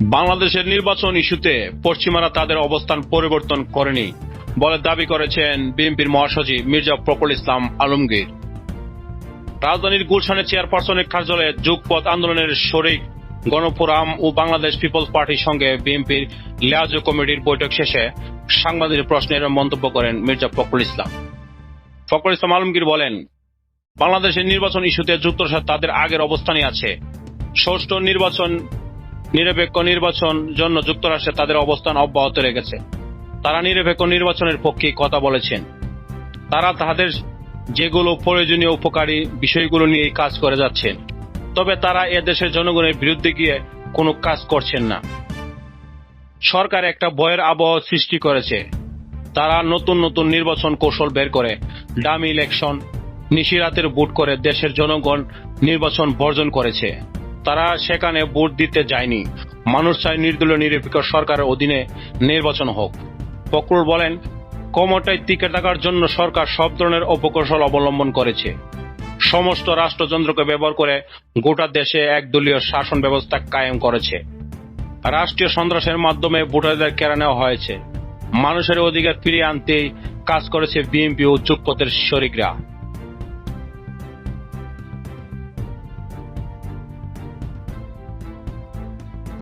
বাংলাদেশের নির্বাচন ইস্যুতে পশ্চিমারা তাদের অবস্থান পরিবর্তন করেনি বলে দাবি করেছেন বিএনপির মহাসচিব মির্জা ফখরুল ইসলাম আলমগীর। রাজধানীর গুলশানের চেয়ারপারসনের কার্যালয়ে যুগপথ আন্দোলনের শরিক গণফোরাম ও বাংলাদেশ পিপলস পার্টির সঙ্গে বিএনপির লিয়াজো কমিটির বৈঠক শেষে সাংবাদিক প্রশ্নের মন্তব্য করেন মির্জা ফখরুল ইসলাম। ফখরুল ইসলাম আলমগীর বলেন, বাংলাদেশের নির্বাচন ইস্যুতে যুক্তরাষ্ট্র তাদের আগের অবস্থানই আছে। ষষ্ঠ নির্বাচন নিরপেক্ষ নির্বাচন জন্য যুক্তরাষ্ট্রে তাদের অবস্থান অব্যাহত রেখেছে। তারা নিরপেক্ষ নির্বাচনের পক্ষে কথা বলেছেন। তারা তাদের যেগুলো প্রয়োজনীয় উপকারী বিষয়গুলো নিয়ে কাজ করে যাচ্ছেন। তবে তারা এ দেশের জনগণের বিরুদ্ধে গিয়ে কোনো কাজ করছেন না। সরকার একটা ভয়ের আবহাওয়া সৃষ্টি করেছে। তারা নতুন নতুন নির্বাচন কৌশল বের করে, ডামি ইলেকশন, নিশিরাতের বুট করে দেশের জনগণ নির্বাচন বর্জন করেছে। তারা সেখানে ভোট দিতে যায়নি। মানুষ চায় নির্দলীয়, নিরপেক্ষ সরকারের অধীনে নির্বাচন হোক। ফখরুল বলেন ক্ষমতায় টিকে থাকার জন্য সরকার সব ধরনের অপকৌশল অবলম্বন করেছে। সমস্ত রাষ্ট্রযন্ত্রকে ব্যবহার করে গোটা দেশে একদলীয় শাসন ব্যবস্থা কায়েম করেছে। রাষ্ট্রীয় সন্ত্রাসের মাধ্যমে ভোটারদের কেড়ে নেওয়া হয়েছে। মানুষের অধিকার ফিরিয়ে আনতেই কাজ করেছে বিএনপি ও যুগপথের শরিকরা।